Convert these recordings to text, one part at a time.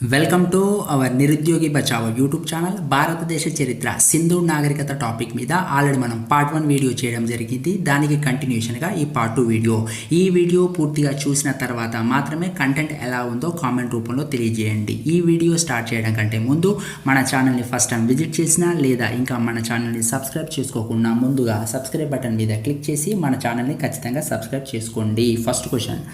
Welcome to our నిరుద్యోగి Bachao YouTube channel భారతదేశ చరిత్ర సింధు నాగరికత టాపిక్ మీద ఆల్రెడీ మనం పార్ట్ వన్ వీడియో చేయడం జరిగింది. దానికి కంటిన్యూషన్గా ఈ పార్ట్ టూ వీడియో ఈ వీడియో పూర్తిగా చూసిన తర్వాత మాత్రమే కంటెంట్ ఎలా ఉందో కామెంట్ రూపంలో తెలియజేయండి. ఈ వీడియో స్టార్ట్ చేయడం కంటే ముందు మన ఛానల్ని ఫస్ట్ టైం విజిట్ చేసినా లేదా ఇంకా మన ఛానల్ని సబ్స్క్రైబ్ చేసుకోకుండా ముందుగా సబ్స్క్రైబ్ బటన్ మీద క్లిక్ చేసి మన ఛానల్ని ఖచ్చితంగా సబ్స్క్రైబ్ చేసుకోండి. ఫస్ట్ క్వశ్చన్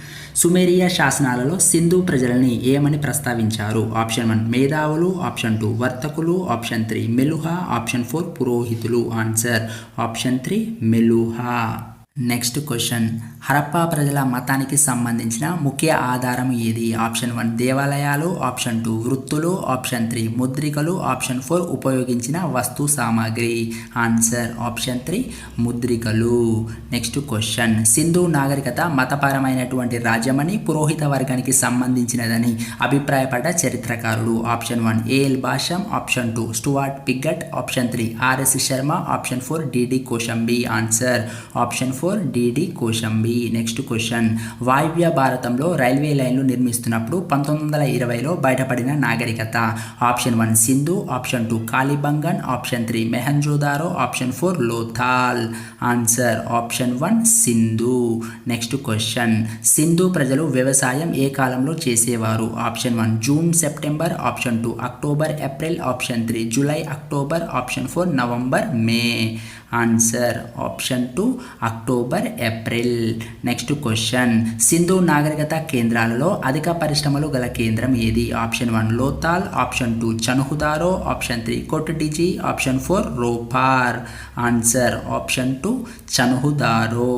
సుమేరియా శాసనాలలో సింధు ప్రజలని ఏమని ప్రస్తావించారు? ఆప్షన్ వన్ మేధావులు. ఆప్షన్ టూ వర్తకులు. Option three Meluha. Option four పురోహితులు. Answer option three Meluha. Next question Harappa ప్రజల మతానికి సంబంధించిన ముఖ్య ఆధారం ఏది? ఆప్షన్ వన్ దేవాలయాలు. ఆప్షన్ టూ వృత్తులు. ఆప్షన్ త్రీ ముద్రికలు. ఆప్షన్ ఫోర్ ఉపయోగించిన వస్తు సామాగ్రి. ఆన్సర్ ఆప్షన్ త్రీ ముద్రికలు. నెక్స్ట్ క్వశ్చన్ సింధు నాగరికత మతపరమైనటువంటి రాజ్యమని పురోహిత వర్గానికి సంబంధించినదని అభిప్రాయపడ్డ చరిత్రకారుడు. Option one A L Basham option two Stuart Piggott. Option three R S Sharma. Option four D D Kosambi. Answer option four D D Kosambi next question. వాయువ్య భారతంలో రైల్వే లైన్లు నిర్మిస్తున్నప్పుడు పంతొమ్మిది వందల ఇరవైలో బయటపడిన నాగరికత. Option one Sindhu option two Kalibangan option three Mohenjodaro option four Lothal. Answer option one Sindhu. Next question. Sindhu ప్రజలు వ్యవసాయం ఏ కాలంలో చేసేవారు? Option one June September option two October April option three July October option four November May. Answer option two October April next question Sindhu నాగరికత కేంద్రాలలో అధిక పరిశ్రమలు గల కేంద్రం ఏది option one Lothal option two Chanhudaro option three Kotdiji option four Ropar answer option two Chanhudaro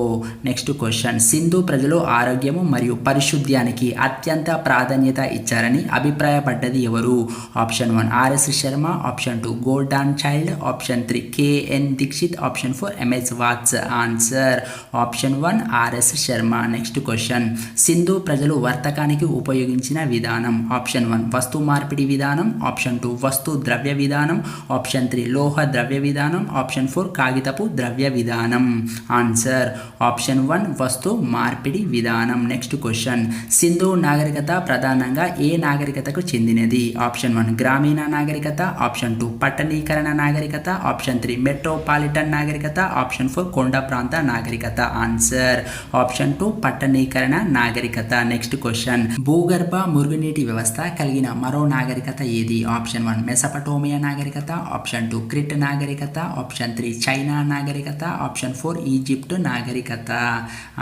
next question Sindhu ప్రజలు ఆరోగ్యము మరియు పరిశుద్ధ్యానికి అత్యంత ప్రాధాన్యత ఇచ్చారని అభిప్రాయపడ్డది ఎవరు option one R S Sharma option two Gordon Childe option three K N Dikshit option four M S Vats answer option one R S Sharma next question Sindhu ప్రజలు వర్తకానికి ఉపయోగించిన విధానం. ఆప్షన్ వన్ వస్తు మార్పిడి విధానం. ఆప్షన్ టూ వస్తు ద్రవ్య విధానం. ఆప్షన్ త్రీ లోహ ద్రవ్య విధానం. ఆప్షన్ ఫోర్ కాగితపు ద్రవ్య విధానం. ఆన్సర్ ఆప్షన్ వన్ వస్తు మార్పిడి విధానం. నెక్స్ట్ క్వశ్చన్ సింధు నాగరికత ప్రధానంగా ఏ నాగరికతకు చెందినది? ఆప్షన్ వన్ గ్రామీణ నాగరికత. ఆప్షన్ టూ పట్టణీకరణ నాగరికత. ఆప్షన్ త్రీ మెట్రోపాలిటన్ నాగరికత ఆప్షన్ ఫోర్ కొండ ప్రాంత నాగరికత ఆన్సర్ ఆప్షన్ టూ పట్టణీకరణ నాగరికత నెక్స్ట్ క్వశ్చన్ భూగర్భ మురుగునీటి వ్యవస్థ కలిగిన మరో నాగరికత ఏది ఆప్షన్ వన్ మెసపటోమియా నాగరికత ఆప్షన్ టూ క్రిట్ నాగరికత ఆప్షన్ త్రీ చైనా నాగరికత ఆప్షన్ ఫోర్ ఈజిప్ట్ నాగరికత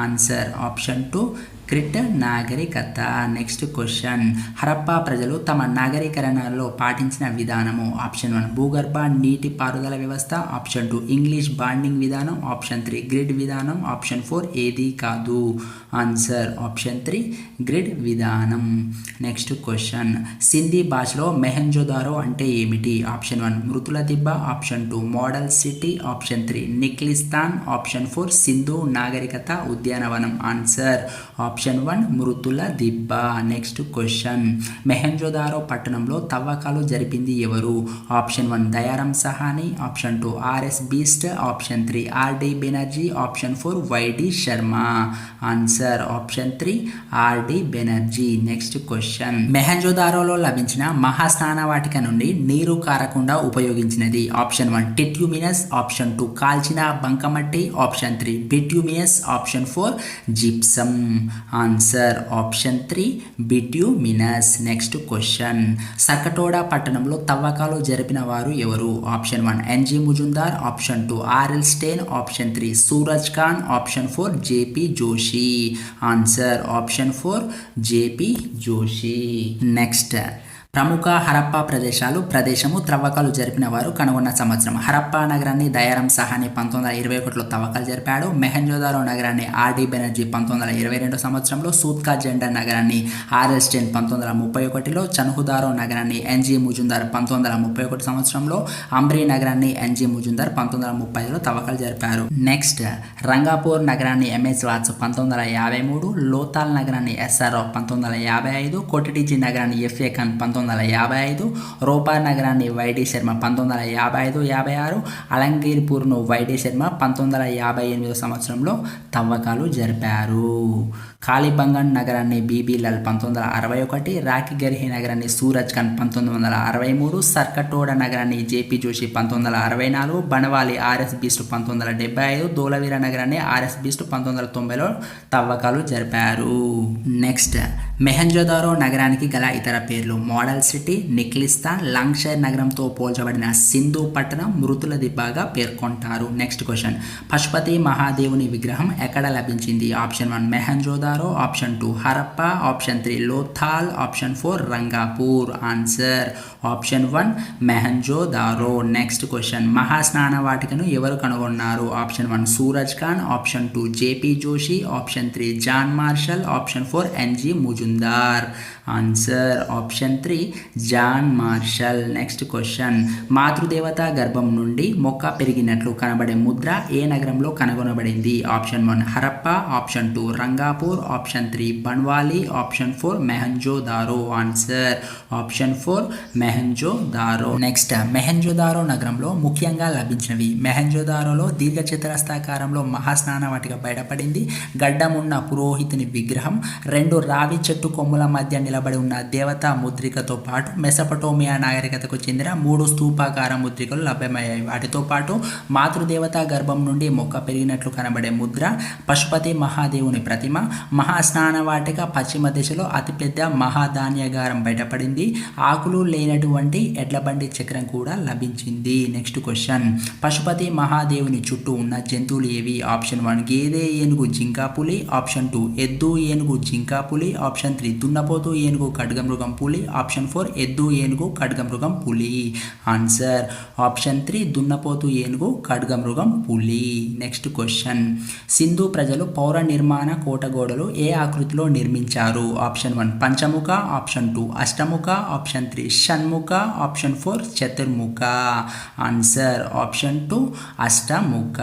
ఆన్సర్ ఆప్షన్ టూ క్రిట్ నాగరికత. నెక్స్ట్ క్వశ్చన్ హరప్పా ప్రజలు తమ నాగరీకరణలో పాటించిన విధానము. ఆప్షన్ వన్ భూగర్భ నీటి పారుదల వ్యవస్థ. ఆప్షన్ టూ ఇంగ్లీష్ బాండింగ్ విధానం. ఆప్షన్ త్రీ గ్రిడ్ విధానం. ఆప్షన్ ఫోర్ ఏది కాదు. ఆన్సర్ ఆప్షన్ త్రీ గ్రిడ్ విధానం. నెక్స్ట్ క్వశ్చన్ సింధీ భాషలో మెహంజోదారో అంటే ఏమిటి? ఆప్షన్ వన్ మృతుల దిబ్బ. Option two model city. Option three Nakhlistan. Option four Sindhu నాగరికత ఉద్యానవనం. ఆన్సర్ ఆప్షన్ వన్ మృతుల దిబ్బ. నెక్స్ట్ క్వశ్చన్ మెహంజోదారో పట్టణంలో తవ్వకాలు జరిపింది ఎవరు? Option one Dayaram Sahni. Option two R S Bisht. Option three R D Banerjee. Option four Y D Sharma. Answer option three R D Banerjee. Next question మెహంజోదారోలో లభించిన మహాస్నాన వాటిక నుండి నీరు కారకుండా ఉపయోగించినది. ఆప్షన్ వన్ టెట్యూమినస్. ఆప్షన్ టూ కాల్చిన బంకమట్టి. Option three bituminous. Option four gypsum answer option three bituminous next question సకటోడా పట్టణంలో తవ్వకాలు జరిపిన వారు ఎవరు? Option one N G Majumdar option two R L Stein option three Suraj Khan option four J P Joshi answer option four J P Joshi next ప్రముఖ హరప్పా ప్రదేశాలు ప్రదేశము త్రవ్వకాలు జరిపిన వారు కనుగొన్న సంవత్సరం. హరప్పా నగరాన్ని దయారం సహాని పంతొమ్మిది వందల ఇరవై ఒకటిలో తవ్వకాలు జరిపాడు. మెహంజోదారో నగరాన్ని ఆర్డి బెనర్జీ పంతొమ్మిది వందల ఇరవై రెండు సంవత్సరంలో సూత్కా జెండా నగరాన్ని ఆర్ఎస్ జెన్ పంతొమ్మిది వందల ముప్పై ఒకటిలో చనుహుదారో నగరాన్ని ఎన్జీ ముజుందార్ పంతొమ్మిది వందల ముప్పై ఒకటి సంవత్సరంలో అంబ్రీ నగరాన్ని ఎన్జీ ముజుందార్ పంతొమ్మిది వందల ముప్పై ఐదులో తవ్వకాలు జరిపారు. నెక్స్ట్ రంగాపూర్ నగరాన్ని ఎంఎస్ వాట్స్ పంతొమ్మిది వందల యాభై మూడు లోతాల్ నగరాన్ని ఎస్ఆర్ఓ పంతొమ్మిది వందల యాభై ఐదు కోటిటిజీ నగరాన్ని ఎఫ్ఏ ఖాన్ పంతొమ్మిది పంతొమ్మిది వందల యాభై ఐదు రోపా నగరాన్ని వైడి శర్మ పంతొమ్మిది వందల యాభై ఐదు యాభై ఆరు అలంగీర్పూర్ను వైడి శర్మ పంతొమ్మిది వందల యాభై ఎనిమిదో సంవత్సరంలో తవ్వకాలు జరిపారు. కాలిబంగన్ నగరాన్ని బీబీలాల్ పంతొమ్మిది వందల అరవై ఒకటి రాకిగర్హి నగరాన్ని సూరజ్ ఖాన్ పంతొమ్మిది వందల అరవై మూడు సర్కటోడ నగరాన్ని జేపీ జోషి పంతొమ్మిది వందల అరవై నాలుగు బనవాలి ఆర్ఎస్ బీస్ట్ పంతొమ్మిది వందల డెబ్బై ఐదు దోలవీర నగరాన్ని ఆర్ఎస్ బీస్ట్ పంతొమ్మిది వందల తొంభైలో తవ్వకాలు జరిపారు. నెక్స్ట్ మెహంజోదారో నగరానికి గల ఇతర పేర్లు మోడల్ సిటీ నిక్లిస్తాన్ లాంగ్షైర్ నగరంతో పోల్చబడిన సింధు పట్టణం మృతుల దిబ్బగా పేర్కొంటారు. Next question. పశుపతి మహాదేవుని విగ్రహం ఎక్కడ లభించింది? Option one Mohenjodaro option two Harappa option three Lothal option four Rangpur. Answer option one Mohenjodaro. Next question. మహాస్నాన వాటికను ఎవరు కనుగొన్నారు? Option one Suraj Khan option two JP Joshi option three John Marshall option four NG Majumdar. brindar answer option three John Marshall next question Mathrudevatha గర్భం నుండి మొక్క పెరిగినట్లు కనబడే ముద్ర ఏ నగరంలో కనుగొనబడింది? Option one Harappa. Option two Rangpur. Option three Banawali. Option four Mohenjodaro. Answer option four Mohenjodaro. Next Mohenjodaro నగరంలో ముఖ్యంగా లభించినవి. మెహంజోదారోలో దీర్ఘచతురస్తాకారంలో మహాస్నాన వాటిగా బయటపడింది. గడ్డమున్న పురోహితుని విగ్రహం. రెండు రావి చెట్టు కొమ్ముల మధ్య నిలబడి ఉన్న దేవతా ముద్రికతో పాటు మెసపటోమియా నాగరికతకు చెందిన మూడు స్తూపాకార ముద్రికలు లభ్యమయ్యాయి. వాటితో పాటు మాతృదేవత గర్భం నుండి మొక్క పెరిగినట్లు కనబడే ముద్ర పశుపతి మహాదేవుని ప్రతిమ మహాస్నాన వాటిక పశ్చిమ దిశలో అతిపెద్ద మహాధాన్యగారం బయటపడింది. ఆకులు లేనటువంటి ఎడ్లబండి చక్రం కూడా లభించింది. Next question. పశుపతి మహాదేవుని చుట్టూ ఉన్న జంతువులు ఏవి? ఆప్షన్ వన్ గేదె ఏనుగు జింకా పులి. ఆప్షన్ టూ ఎద్దు ఏనుగు జింకా పులి. ఆప్షన్ త్రీ దున్నపోతు ఏనుగు ఖడ్గమృగం పులి. ఆప్షన్ ఫోర్ ఎద్దు ఏనుగు ఖడ్గమృగం పులి. ఆన్సర్ ఆప్షన్ త్రీ దున్నపోతు ఏనుగు ఖడ్గమృగం పులి. నెక్స్ట్ క్వశ్చన్ సింధు ప్రజలు పౌర నిర్మాణ కోటగోడలు ఏ ఆకృతిలో నిర్మించారు? ఆప్షన్ వన్ పంచముఖ. ఆప్షన్ టూ అష్టముఖ. ఆప్షన్ త్రీ షణ్ముఖ. ఆప్షన్ ఫోర్ చతుర్ముఖ. ఆన్సర్ ఆప్షన్ టూ అష్టముఖ.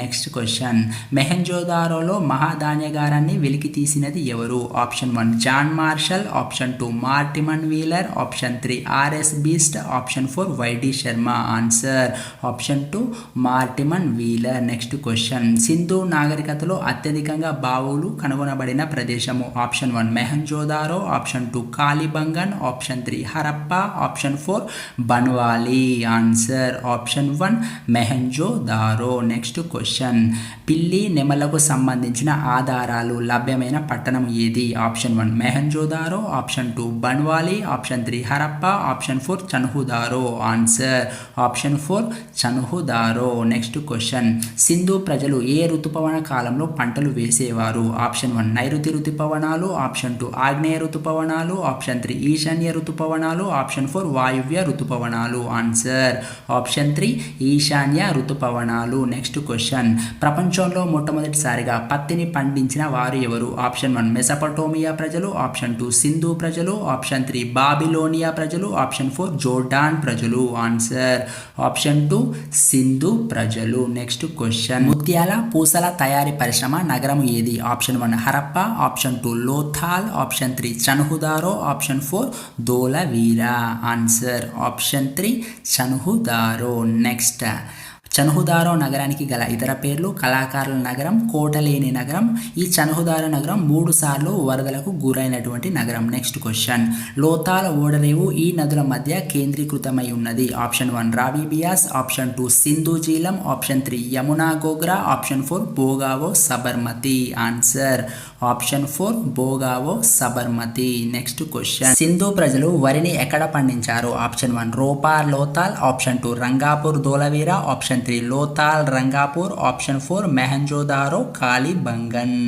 నెక్స్ట్ క్వశ్చన్ మెహంజోదారోలో మహాధాన్యగారాన్ని వెలికి తీసినది ఎవరు? Option one John Marshall. Option two Mortimer Wheeler option three R S Bisht option four Y D Sharma answer option two Mortimer Wheeler next question Sindhu నాగరికతలో అత్యధికంగా బావులు కనుగొనబడిన ప్రదేశము. Option one Mohenjodaro option two Kalibangan option three Harappa option four Banawali answer option one Mohenjodaro next question పిల్లి నెమలకు సంబంధించిన ఆధారాలు లభ్యమైన పట్టణం ఏది? Option one Mohenjodaro option two Banawali option three Harappa option four Chanhudaro answer. Option four Chanhudaro. Next question. Sindhu ప్రజలు ఏ ఋతుపవన కాలంలో పంటలు వేసేవారు? ఆప్షన్ వన్ నైరుతి ఋతుపవనాలు ఆప్షన్ టూ ఆగ్నేయ ఋతుపవనాలు ఆప్షన్ త్రీ ఈశాన్య ఋతుపవనాలు ఆప్షన్ ఫోర్ వాయువ్య ఋతుపవనాలు ఆన్సర్. ఆప్షన్ త్రీ ఈశాన్య ఋతుపవనాలు. Next question. ప్రపంచంలో మొట్టమొదటిసారిగా పత్తిని పండించిన వారు ఎవరు? ఆప్షన్ వన్ మెసపటోమియా ప్రజలు ఆప్షన్ టూ సింధు ప్రజలు ఆప్షన్ త్రీ బాబిలోనియా ప్రజలు ఆప్షన్ ఫోర్ జోర్డాన్ ప్రజలు. ఆన్సర్ ఆప్షన్ టూ సింధు ప్రజలు. Next question. ముత్యాల పూసల తయారీ పరిశ్రమ నగరం ఏది? Option one Harappa option two Lothal option three Chanhudaro option four Dholavira. Answer option three Chanhudaro. Next Chanhudaro నగరానికి గల ఇతర పేర్లు కళాకారుల నగరం కోటలేని నగరం. ఈ చనుహుదారో నగరం మూడు సార్లు వరదలకు గురైనటువంటి నగరం. నెక్స్ట్ క్వశ్చన్ లోతాల ఓడరేవు ఈ నదుల మధ్య కేంద్రీకృతమై ఉన్నది. Option one Ravi Beas. Option two Sindhu Jhelum. Option three Yamuna Ghaghra. Option four Bhogavo Sabarmati. Answer option four Bhogavo Sabarmati. Next question Sindhu ప్రజలు వరిని ఎక్కడ పండించారు? Option one Ropar Lothal. Option two Rangpur Dholavira. Option three Lothal Rangpur option four Mohenjodaro Kalibangan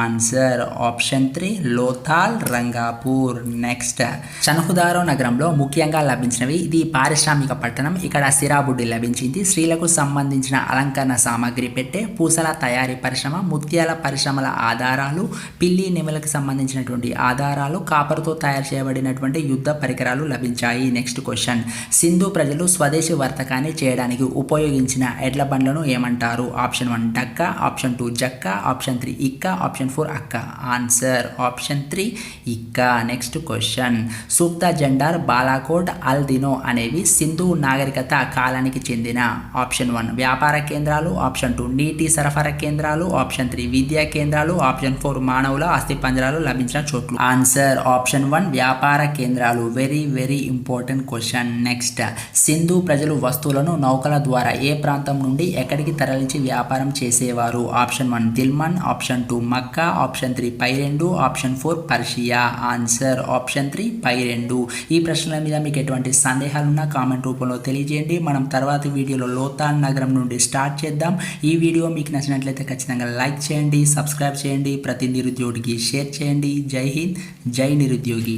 answer option three Lothal Rangpur. Next Chanhudaro నగరంలో ముఖ్యంగా లభించినవి ఇది పారిశ్రామిక పట్టణం. ఇక్కడ సిరాబుడ్డి లభించింది. స్త్రీలకు సంబంధించిన అలంకరణ సామాగ్రి పెట్టే పూసల తయారీ పరిశ్రమ ముత్యాల పరిశ్రమల ఆధారాలు పిల్లి నెమలకు సంబంధించినటువంటి ఆధారాలు కాపరుతో తయారు చేయబడినటువంటి యుద్ధ పరికరాలు లభించాయి. నెక్స్ట్ క్వశ్చన్ సింధు ప్రజలు స్వదేశీ వర్తకాన్ని చేయడానికి ఉపయోగించిన ఎడ్ల బండ్లను ఏమంటారు? ఆప్షన్ వన్ డక్క. ఆప్షన్ టూ జక్క. ఆప్షన్ త్రీ ఇక్క. ఆప్షన్ ఆప్షన్ ఫోర్ అక్క. ఆన్సర్ ఆప్షన్ త్రీ ఇక్క. Next question Sutkagendor Balakot అల్దినో అనేవి సింధు నాగరికత కాలానికి చెందిన ఆప్షన్ వన్ వ్యాపార కేంద్రాలు ఆప్షన్ టూ నీటి సరఫరా కేంద్రాలు ఆప్షన్ త్రీ విద్యా కేంద్రాలు ఆప్షన్ ఫోర్ మానవుల అస్థిపంజరాలు లభించిన చోట్లు. ఆన్సర్ ఆప్షన్ వన్ వ్యాపార కేంద్రాలు. Very very important question next Sindhu ప్రజలు వస్తువులను నౌకల ద్వారా ఏ ప్రాంతం నుండి ఎక్కడికి తరలించి వ్యాపారం చేసేవారు? Option one Dilmun. Option two Mecca option three పై రెండు option four Persia. Answer option three పై రెండు. ఈ ప్రశ్నల మీద మీకు ఎటువంటి సందేహాలున్నా కామెంట్ రూపంలో తెలియజేయండి. మనం తర్వాత వీడియోలో లోతాన్ నగరం నుండి స్టార్ట్ చేద్దాం. ఈ వీడియో మీకు నచ్చినట్లయితే ఖచ్చితంగా లైక్ చేయండి సబ్స్క్రైబ్ చేయండి ప్రతి నిరుద్యోగికి షేర్ చేయండి. జై హింద్ జై నిరుద్యోగి.